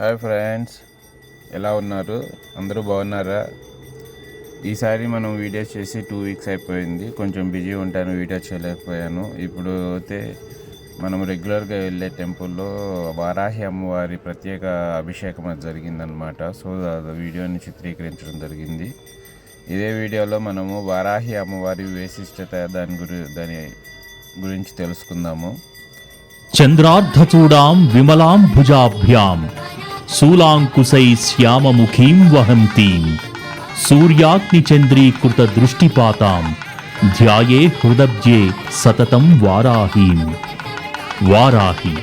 Hi friends ఎలా ఉన్నారు? అందరూ బాగున్నారా? ఈసారి మనం వీడియోస్ చేసి టూ వీక్స్ అయిపోయింది. కొంచెం బిజీ ఉంటాను వీడియో చేయలేకపోయాను. ఇప్పుడు అయితే మనం రెగ్యులర్గా వెళ్ళే టెంపుల్లో వారాహి అమ్మవారి ప్రత్యేక అభిషేకం అది జరిగిందనమాట సో వీడియోని చిత్రీకరించడం జరిగింది. ఇదే వీడియోలో మనము వారాహి అమ్మవారి విశిష్టత దాని గురి దాని గురించి తెలుసుకుందాము. చంద్రార్ధచూడాం విమలాం భుజాభ్యాం. శూలాంకుశై శ్యామముఖీం వహంతీం. సూర్యాగ్నిచంద్రీకృతదృష్టిపాతాం. ధ్యాయే హృదబ్జే సతతం వారాహీం. వారాహి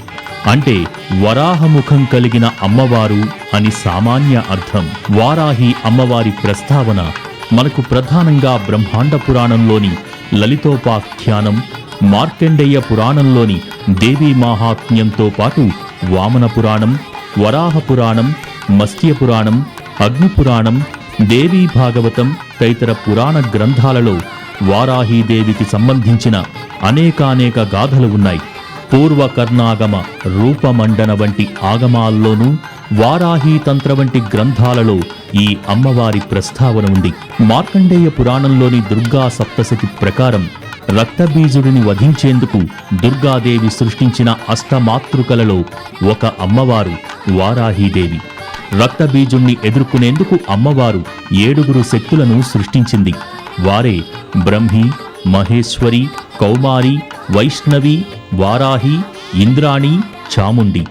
అంటే వరాహముఖం కలిగిన అమ్మవారు అని సామాన్య అర్థం. వారాహి అమ్మవారి ప్రస్తావన మనకు ప్రధానంగా బ్రహ్మాండ పురాణంలోని లలితోపాఖ్యానం మార్కండేయ పురాణంలోని దేవీ మాహాత్మ్యంతో పాటు వామన పురాణం వరాహ పురాణం మత్స్య పురాణం అగ్ని పురాణం దేవీ భాగవతం తదితర పురాణ గ్రంథాలలో వారాహీదేవికి సంబంధించిన అనేకానేక గాథలు ఉన్నాయి. పూర్వ కర్ణాగమ రూపమండన వంటి ఆగమాల్లోనూ వారాహీ తంత్ర వంటి గ్రంథాలలో ఈ అమ్మవారి ప్రస్తావన ఉంది. మార్కండేయ పురాణంలోని దుర్గా సప్తశతి ప్రకారం రక్తబీజుడిని వధించేందుకు దుర్గాదేవి సృష్టించిన అష్టమాతృకలలో ఒక అమ్మవారు వారాహీదేవి. రక్తబీజుణ్ణి ఎదుర్కొనేందుకు అమ్మవారు ఏడుగురు శక్తులను సృష్టించింది. వారే బ్రహ్మి మహేశ్వరి కౌమారి వైష్ణవి వారాహి ఇంద్రాణి చాముండి.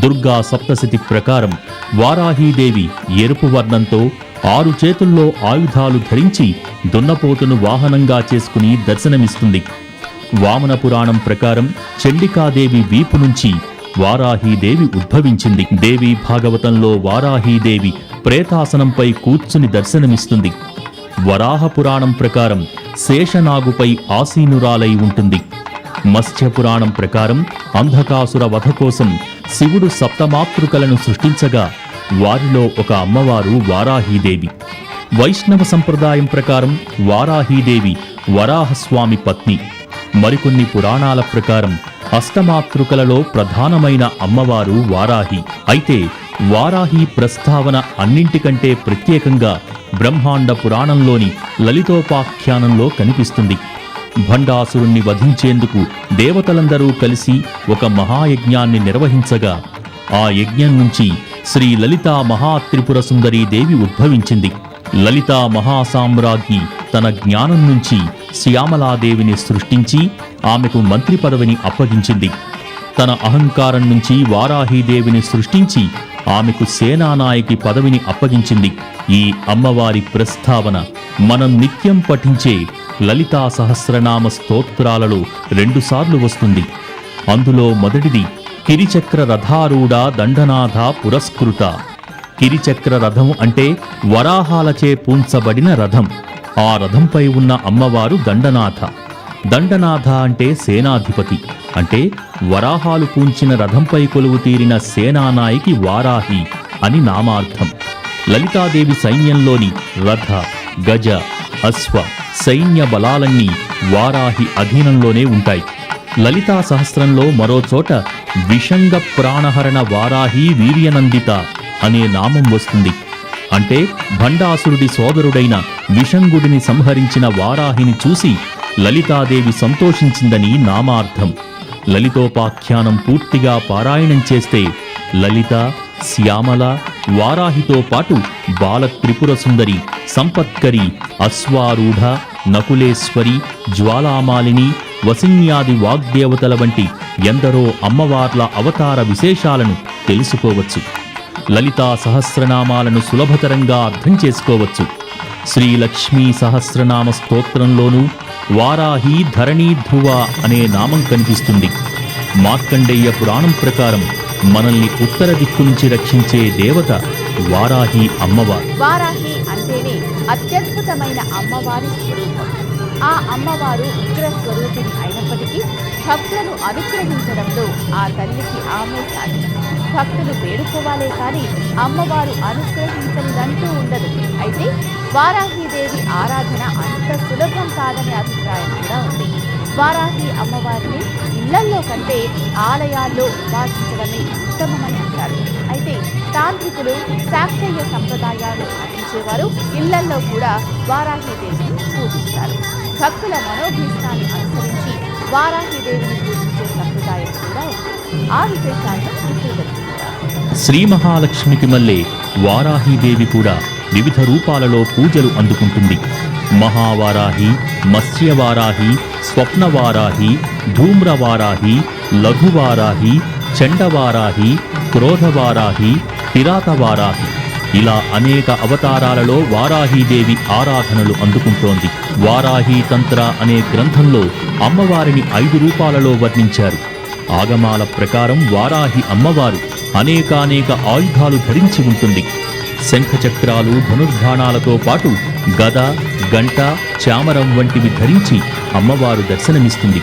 దుర్గా సప్తశతి ప్రకారం వారాహీదేవి ఎరుపు వర్ణంతో ఆరు చేతుల్లో ఆయుధాలు ధరించి దున్నపోతును వాహనంగా చేసుకుని దర్శనమిస్తుంది. వామన పురాణం ప్రకారం చండికాదేవి వీపు నుంచి వారాహీదేవి ఉద్భవించింది. దేవి భాగవతంలో వారాహీదేవి ప్రేతాసనంపై కూర్చుని దర్శనమిస్తుంది. వరాహ పురాణం ప్రకారం శేషనాగుపై ఆసీనురాలై ఉంటుంది. మత్స్య పురాణం ప్రకారం అంధకాసుర వధ కోసం శివుడు సప్తమాతృకలను సృష్టించగా వారిలో ఒక అమ్మవారు వారాహీదేవి. వైష్ణవ సంప్రదాయం ప్రకారం వారాహీదేవి వరాహస్వామి పత్ని. మరికొన్ని పురాణాల ప్రకారం అష్టమాతృకలలో ప్రధానమైన అమ్మవారు వారాహి. అయితే వారాహి ప్రస్తావన అన్నింటికంటే ప్రత్యేకంగా బ్రహ్మాండ పురాణంలోని లలితోపాఖ్యానంలో కనిపిస్తుంది. భండాసురుణ్ణి వధించేందుకు దేవతలందరూ కలిసి ఒక మహాయజ్ఞాన్ని నిర్వహించగా ఆ యజ్ఞం నుంచి శ్రీ లలితా మహాత్రిపుర సుందరీ దేవి ఉద్భవించింది. లలితా మహాసామ్రాజ్ఞి తన జ్ఞానం నుంచి శ్యామలాదేవిని సృష్టించి ఆమెకు మంత్రి పదవిని అప్పగించింది. తన అహంకారం నుంచి వారాహీదేవిని సృష్టించి ఆమెకు సేనానాయకి పదవిని అప్పగించింది. ఈ అమ్మవారి ప్రస్తావన మనం నిత్యం పఠించే లలితా సహస్రనామ స్తోత్రాలలో రెండుసార్లు వస్తుంది. అందులో మొదటిది కిరిచక్ర రథారూఢ దండనాథ పురస్కృత. కిరిచక్ర రథం అంటే వరాహాలచే పూంచబడిన రథం. ఆ రథంపై ఉన్న అమ్మవారు దండనాథ. దండనాథ అంటే సేనాధిపతి. అంటే వరాహాలు పూంచిన రథంపై కొలువు తీరిన సేనానాయకి వారాహి అని నామార్థం. లలితాదేవి సైన్యంలోని రథ గజ అశ్వ సైన్య బలాలన్నీ వారాహి అధీనంలోనే ఉంటాయి. లలితా సహస్రంలో మరోచోట విషంగ ప్రాణహరణ వారాహి వీర్యనందిత అనే నామం వస్తుంది. అంటే భండాసురుడి సోదరుడైన విషంగుడిని సంహరించిన వారాహిని చూసి లలితాదేవి సంతోషించిందని నామార్థం. లలితోపాఖ్యానం పూర్తిగా పారాయణం చేస్తే లలిత శ్యామల వారాహితో పాటు బాల త్రిపుర సుందరి సంపత్కరి అశ్వారూఢ నకులేశ్వరి జ్వాలామాలిని వసిన్యాది వాగ్దేవతల వంటి ఎందరో అమ్మవార్ల అవతార విశేషాలను తెలుసుకోవచ్చు. లలితా సహస్రనామాలను సులభతరంగా అర్థం చేసుకోవచ్చు. శ్రీ లక్ష్మీ సహస్రనామ స్తోత్రంలోనూ వారాహి ధరణీ ధ్రువ అనే నామం కనిపిస్తుంది. మార్కండేయ పురాణం ప్రకారం మనల్ని ఉత్తర దిక్కు నుంచి రక్షించే దేవత వారాహి అమ్మవారు. వారాహి అంటేనే అత్యద్భుతమైన అమ్మవారి స్వరూపం. ఆ అమ్మవారు ఉగ్ర స్వరూపిణి అయినప్పటికీ భక్తులను అనుగ్రహించడంలో ఆ తల్లికి ఆమె సాటి భక్తులు వేడుకోవాలే కానీ అమ్మవారు అనుగ్రహించనిదంటూ ఉండదు. అయితే వారాహీదేవి ఆరాధన అంత సులభం కాదనే అభిప్రాయం కూడా ఉంది. వారాహి అమ్మవారిని ఇళ్ళల్లో కంటే ఆలయాల్లో ఉపాసించడమే ఉత్తమమని అంటారు. అయితే తాంత్రికులు శాక్తేయ సంప్రదాయాలు పాటించేవారు ఇళ్ళల్లో కూడా వారాహిదేవిని పూజిస్తారు. భక్తుల మనోభీష్టాన్ని అనుసరించి వారాహిదేవిని పూజించే సంప్రదాయం కూడా ఉంది. ఆ విశేషాలను శ్రీ మహాలక్ష్మికి మల్లే వారాహీదేవి కూడా వివిధ రూపాలలో పూజలు అందుకుంటుంది. మహావారాహి మత్స్యవారాహి స్వప్నవారాహి ధూమ్రవారాహి లఘువారాహి చండవారాహి క్రోధవారాహి కిరాతవారాహి ఇలా అనేక అవతారాలలో వారాహీదేవి ఆరాధనలు అందుకుంటోంది. వారాహి తంత్ర అనే గ్రంథంలో అమ్మవారిని ఐదు రూపాలలో వర్ణించారు. ఆగమాల ప్రకారం వారాహి అమ్మవారు అనేకానేక ఆయుధాలు ధరించి ఉంటుంది. శంఖచక్రాలు ధనుర్బాణాలతో పాటు గద గంట చామరం వంటివి ధరించి అమ్మవారు దర్శనమిస్తుంది.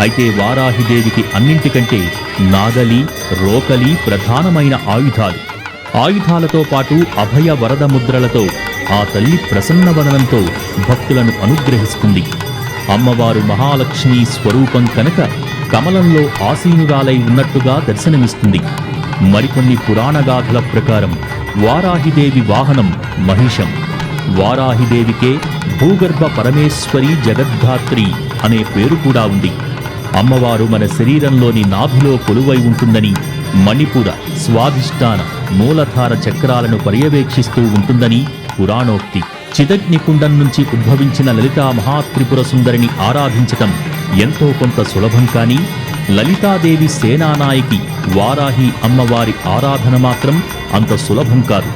అయితే వారాహిదేవికి అన్నింటికంటే నాగలి రోకలి ప్రధానమైన ఆయుధాలు. ఆయుధాలతో పాటు అభయ వరద ముద్రలతో ఆ తల్లి ప్రసన్నవదనంతో భక్తులను అనుగ్రహిస్తుంది. అమ్మవారు మహాలక్ష్మి స్వరూపం కనుక కమలంలో ఆసీనురాలై ఉన్నట్టుగా దర్శనమిస్తుంది. మరికొన్ని పురాణగాథల ప్రకారం వారాహిదేవి వాహనం మహిషం. వారాహిదేవికే భూగర్భ పరమేశ్వరి జగద్ధాత్రి అనే పేరు కూడా ఉంది. అమ్మవారు మన శరీరంలోని నాభిలో కొలువై ఉంటుందని మణిపుర స్వాధిష్టాన మూలధార చక్రాలను పర్యవేక్షిస్తూ ఉంటుందని పురాణోక్తి. చిదగ్నికుండం నుంచి ఉద్భవించిన లలితా మహాత్రిపుర సుందరిని ఆరాధించటం ఎంతో కొంత సులభం కానీ లలితాదేవి సేనానాయకి వారాహి అమ్మవారి ఆరాధన మాత్రం అంత సులభం కాదు.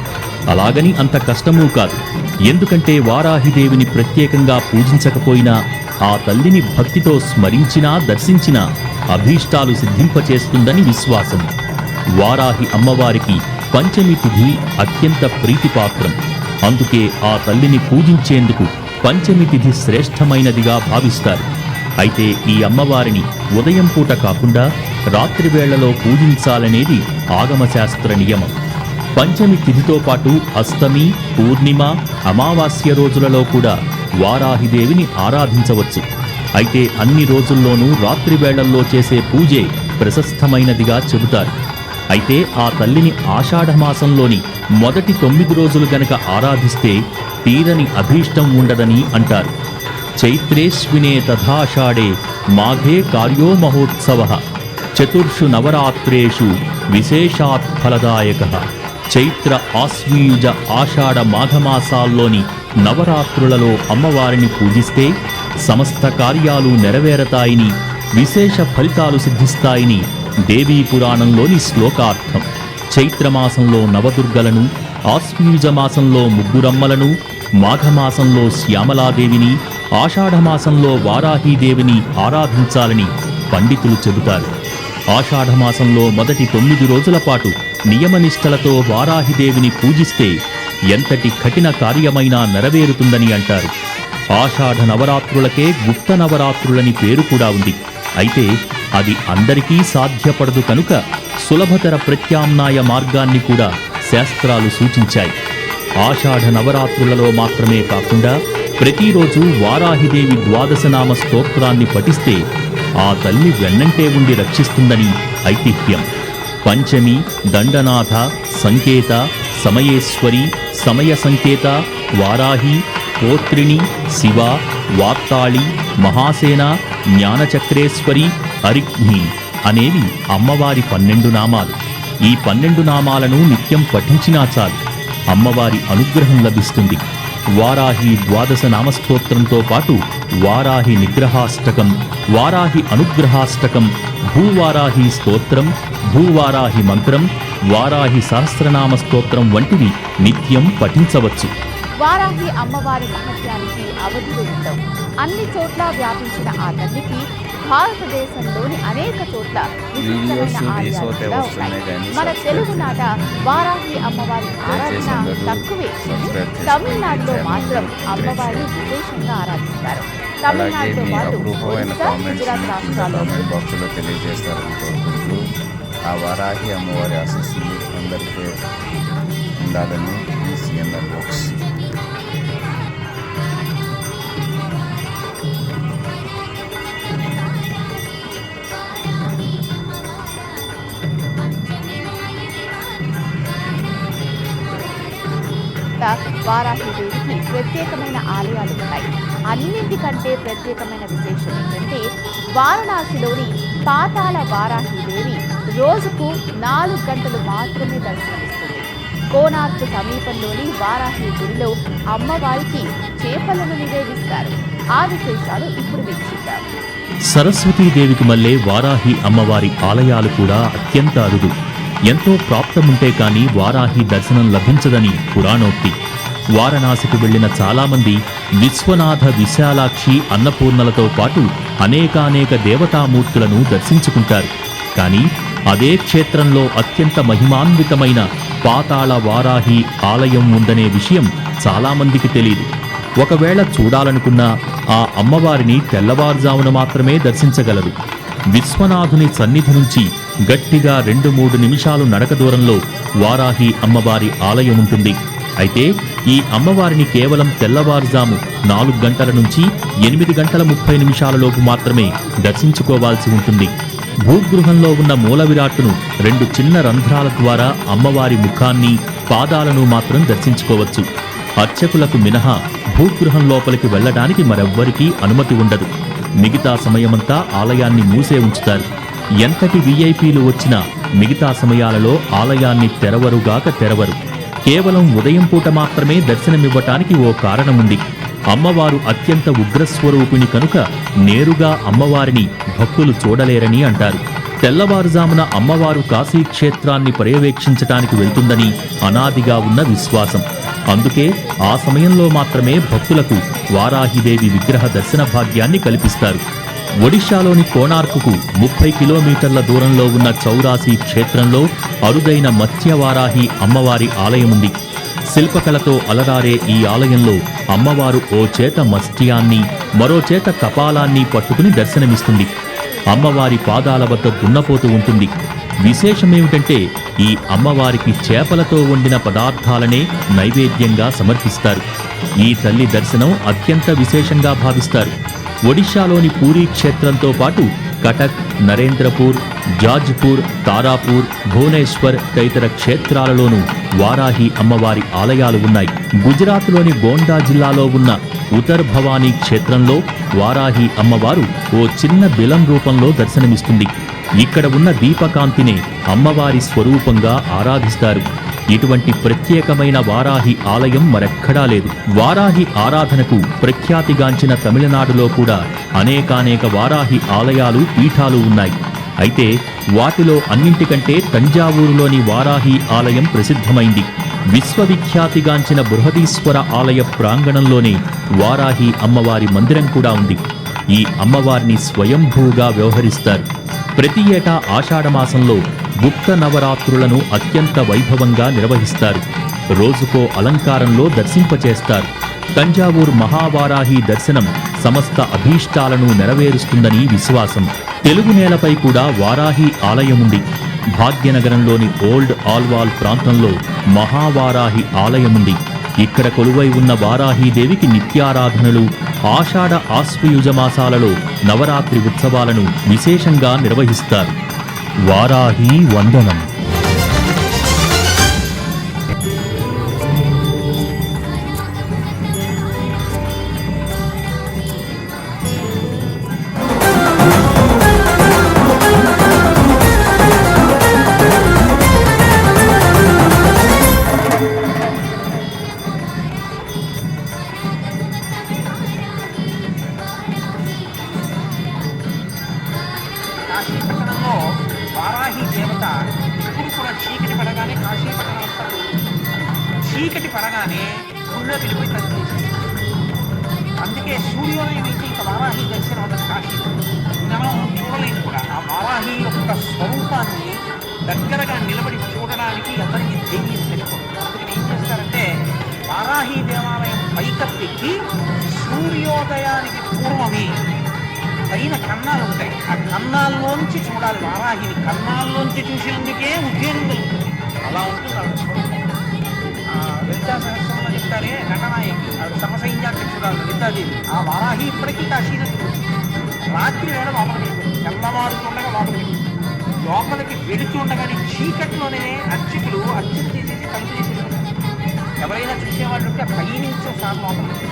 అలాగని అంత కష్టమూ కాదు. ఎందుకంటే వారాహిదేవిని ప్రత్యేకంగా పూజించకపోయినా ఆ తల్లిని భక్తితో స్మరించినా దర్శించినా అభీష్టాలు సిద్ధింపచేస్తుందని విశ్వాసం. వారాహి అమ్మవారికి పంచమి తిథి అత్యంత ప్రీతిపాత్రం. అందుకే ఆ తల్లిని పూజించేందుకు పంచమి తిథి శ్రేష్టమైనదిగా భావిస్తారు. అయితే ఈ అమ్మవారిని ఉదయం పూట కాకుండా రాత్రి వేళలో పూజించాలనేది ఆగమశాస్త్ర నియమం. పంచమి తిథితో పాటు అష్టమి పూర్ణిమ అమావాస్య రోజులలో కూడా వారాహిదేవిని ఆరాధించవచ్చు. అయితే అన్ని రోజుల్లోనూ రాత్రి వేళల్లో చేసే పూజే ప్రశస్తమైనదిగా చెబుతారు. అయితే ఆ తల్లిని ఆషాఢమాసంలోని మొదటి తొమ్మిది రోజులు గనక ఆరాధిస్తే తీరని అభీష్టం ఉండదని అంటారు. చైత్రేశ్వినే తథాషాఢే మాఘే కార్యో మహోత్సవ చతుర్షు నవరాత్రేషు విశేషాత్ ఫలదాయక. చైత్ర ఆశ్వీయుజ ఆషాఢ మాఘమాసాల్లోని నవరాత్రులలో అమ్మవారిని పూజిస్తే సమస్త కార్యాలు నెరవేరతాయని విశేష ఫలితాలు సిద్ధిస్తాయని దేవీ పురాణంలోని శ్లోకార్థం. చైత్రమాసంలో నవదుర్గలను ఆశ్వీయుజ మాసంలో ముగ్గురమ్మలను మాఘమాసంలో శ్యామలాదేవిని ఆషాఢమాసంలో వారాహీదేవిని ఆరాధించాలని పండితులు చెబుతారు. ఆషాఢమాసంలో మొదటి తొమ్మిది రోజుల పాటు నియమనిష్టలతో వారాహిదేవిని పూజిస్తే ఎంతటి కఠిన కార్యమైనా నెరవేరుతుందని అంటారు. ఆషాఢ నవరాత్రులకే గుప్త నవరాత్రులని పేరు కూడా ఉంది. అయితే అది అందరికీ సాధ్యపడదు కనుక సులభతర ప్రత్యామ్నాయ మార్గాన్ని కూడా శాస్త్రాలు సూచించాయి. ఆషాఢ నవరాత్రులలో మాత్రమే కాకుండా ప్రతిరోజు వారాహిదేవి ద్వాదశనామ స్తోత్రాన్ని పఠిస్తే ఆ తల్లి వెన్నంటే ఉండి రక్షిస్తుందని ఐతిహ్యం. పంచమి దండనాథ సంకేత సమయేశ్వరి సమయ సంకేత వారాహి పోత్రిణి శివ వాత్తాళి మహాసేన జ్ఞానచక్రేశ్వరి అరిగ్ని అనేవి అమ్మవారి పన్నెండు నామాలు. ఈ పన్నెండు నామాలను నిత్యం పఠించినా చాలు. అమ్మవారి అనుగ్రహం లభిస్తుంది. వారాహి ద్వాదశ నామస్తోత్రంతో పాటు వారాహి నిగ్రహాష్టకం వారాహి అనుగ్రహాష్టకం భూవారాహి స్తోత్రం భూవారాహి మంత్రం వారాహి సహస్రనామ స్తోత్రం వంటివి నిత్యం పఠించవచ్చు. వారాహి అమ్మవారి మహత్యానికి అవధులు ఉండవు. అన్ని చోట్ల వ్యాపించిన ఆ తల్లికి భారతదేశంలోని అనేక చోట్ల మన సబ్స్క్రైబ్ తెలుగు నాట వారాహి అమ్మవారి ఆరాధన తక్కువే. తమిళనాడులో మాత్రం అమ్మవారిని విశేషంగా ఆరాధిస్తారు తమిళనాడుతో పాటు గుజరాత్ రాష్ట్రాల్లో కామెంట్ బాక్స్లో తెలియజేస్తారని కోరుకుంటూ ఆ వారాహి అమ్మవారి ఆశస్సులు అందరికీ ఉండాలని ఈ బాక్స్ తర్వాత వారాహిదేవికి ప్రత్యేకమైన ఆలయాలు ఉన్నాయి అన్నింటికంటే ప్రత్యేకమైన విశేషం ఏంటంటే వారణాసిలోని పాతాల వారాహిదేవి రోజుకు నాలుగు గంటలు మాత్రమే దర్శనమిస్తుంది. కోనార్క్ సమీపంలోని వారాహి గుడిలో అమ్మవారికి చేపలను నివేదిస్తారు. ఆ విశేషాలు ఇప్పుడు వీక్షిద్దాం. సరస్వతీదేవికి మల్లే వారాహి అమ్మవారి ఆలయాలు కూడా అత్యంత అరుదు. ఎంతో ప్రాప్తముంటే కాని వారాహి దర్శనం లభించదని పురాణోక్తి. వారణాసికి వెళ్ళిన చాలామంది విశ్వనాథ విశాలాక్షి అన్నపూర్ణలతో పాటు అనేకానేక దేవతామూర్తులను దర్శించుకుంటారు. కానీ అదే క్షేత్రంలో అత్యంత మహిమాన్వితమైన పాతాళ వారాహి ఆలయం ఉందనే విషయం చాలామందికి తెలియదు ఒకవేళ చూడాలనుకున్నా ఆ అమ్మవారిని తెల్లవారుజామున మాత్రమే దర్శించగలరు. విశ్వనాథుని సన్నిధి నుంచి గట్టిగా రెండు మూడు నిమిషాలు నడక దూరంలో వారాహి అమ్మవారి ఆలయం ఉంటుంది అయితే ఈ అమ్మవారిని కేవలం తెల్లవారుజాము నాలుగు గంటల నుంచి ఎనిమిది గంటల ముప్పై నిమిషాలలోపు మాత్రమే దర్శించుకోవాల్సి ఉంటుంది. భూగృహంలో ఉన్న మూల విరాట్టును రెండు చిన్న రంధ్రాల ద్వారా అమ్మవారి ముఖాన్ని పాదాలను మాత్రం దర్శించుకోవచ్చు. అర్చకులకు మినహా భూగృహం లోపలికి వెళ్ళడానికి మరెవ్వరికీ అనుమతి ఉండదు. మిగతా సమయమంతా ఆలయాన్ని మూసే ఉంచుతారు. ఎంతటి విఐపీలు వచ్చినా మిగతా సమయాలలో ఆలయాన్ని తెరవరుగాక తెరవరు. కేవలం ఉదయం పూట మాత్రమే దర్శనమివ్వటానికి ఓ కారణముంది. అమ్మవారు అత్యంత ఉగ్రస్వరూపిణి కనుక నేరుగా అమ్మవారిని భక్తులు చూడలేరని అంటారు. తెల్లవారుజామున అమ్మవారు కాశీ క్షేత్రాన్ని పర్యవేక్షించటానికి వెళ్తుందని అనాదిగా ఉన్న విశ్వాసం. అందుకే ఆ సమయంలో మాత్రమే భక్తులకు వారాహిదేవి విగ్రహ దర్శన భాగ్యాన్ని కల్పిస్తారు. ఒడిశాలోని కోణార్కుకు ముప్పై కిలోమీటర్ల దూరంలో ఉన్న చౌరాసి క్షేత్రంలో అరుదైన మత్స్యవారాహి అమ్మవారి ఆలయముంది. శిల్పకళతో అలరారే ఈ ఆలయంలో అమ్మవారు ఓ చేత మత్స్యాన్ని మరో చేత కపాలాన్ని పట్టుకుని దర్శనమిస్తుంది. అమ్మవారి పాదాల వద్ద దున్నపోతూ ఉంటుంది. విశేషమేమిటంటే ఈ అమ్మవారికి చేపలతో వండిన పదార్థాలనే నైవేద్యంగా సమర్పిస్తారు. ఈ తల్లి దర్శనం అత్యంత విశేషంగా భావిస్తారు. ఒడిశాలోని పూరీ క్షేత్రంతో పాటు కటక్ నరేంద్రపూర్ జాజ్పూర్ తారాపూర్ భువనేశ్వర్ తదితర క్షేత్రాలలోనూ వారాహి అమ్మవారి ఆలయాలు ఉన్నాయి. గుజరాత్లోని గోండా జిల్లాలో ఉన్న ఉత్తర్ భవానీ క్షేత్రంలో వారాహి అమ్మవారు ఓ చిన్న బిలం రూపంలో దర్శనమిస్తుంది. ఇక్కడ ఉన్న దీపకాంతినే అమ్మవారి స్వరూపంగా ఆరాధిస్తారు. ఇటువంటి ప్రత్యేకమైన వారాహి ఆలయం మరెక్కడా లేదు. వారాహి ఆరాధనకు ప్రఖ్యాతిగాంచిన తమిళనాడులో కూడా అనేకానేక వారాహి ఆలయాలు పీఠాలు ఉన్నాయి. అయితే వాటిలో అన్నింటికంటే తంజావూరులోని వారాహి ఆలయం ప్రసిద్ధమైంది. విశ్వవిఖ్యాతిగాంచిన బృహదీశ్వర ఆలయ ప్రాంగణంలోనే వారాహి అమ్మవారి మందిరం కూడా ఉంది. ఈ అమ్మవారిని స్వయంభూగా వ్యవహరిస్తారు. ప్రతి ఏటా ఆషాఢమాసంలో గుప్త నవరాత్రులను అత్యంత వైభవంగా నిర్వహిస్తారు. రోజుకో అలంకారంలో దర్శింపచేస్తారు. తంజావూర్ మహావారాహి దర్శనం సమస్త అభీష్టాలను నెరవేరుస్తుందని విశ్వాసం. తెలుగు నేలపై కూడా వారాహి ఆలయముంది. భాగ్యనగరంలోని ఓల్డ్ ఆల్వాల్ ప్రాంతంలో మహావారాహి ఆలయముంది. ఇక్కడ కొలువై ఉన్న వారాహీదేవికి నిత్యారాధనలు ఆషాఢ ఆశ్వయుజ మాసాలలో నవరాత్రి ఉత్సవాలను విశేషంగా నిర్వహిస్తారు. వారాహి వందనం. యొక్క స్వరూపాన్ని దగ్గరగా నిలబడి చూడడానికి అందరికీ ధైర్యం సరిపోదు అందుకని ఏం చేస్తారంటే వారాహి దేవాలయం పైకప్పెక్కి సూర్యోదయానికి పూర్వమే పైన కన్నాలు ఉంటాయి. ఆ కన్నాల్లోంచి చూడాలి. వారాహిని కన్నాల్లోంచి చూసేందుకే ఉద్యోగం కలుగుతుంది అలా ఉంటుంది ఆవిడ. లలితా సహస్రంలో చెప్తారే నటనాయకి. ఆవిడ సమసైన్యాధ్యక్షురాలు లలితాదేవి. ఆ వారాహి ఇప్పటికీ కాశీలో రాత్రి వేళ లోపలికి వెళ్తుంది తెల్లవారుతుండగా లోపలికి లోపలికి వెళుతూ ఉండగానే చీకట్లోనే అర్చకులు అర్చన చేసేసి పని చేసేసి ఎవరైనా చూసేవాళ్ళు ఉంటే పైనుంచి ఒకసారి లోపలికి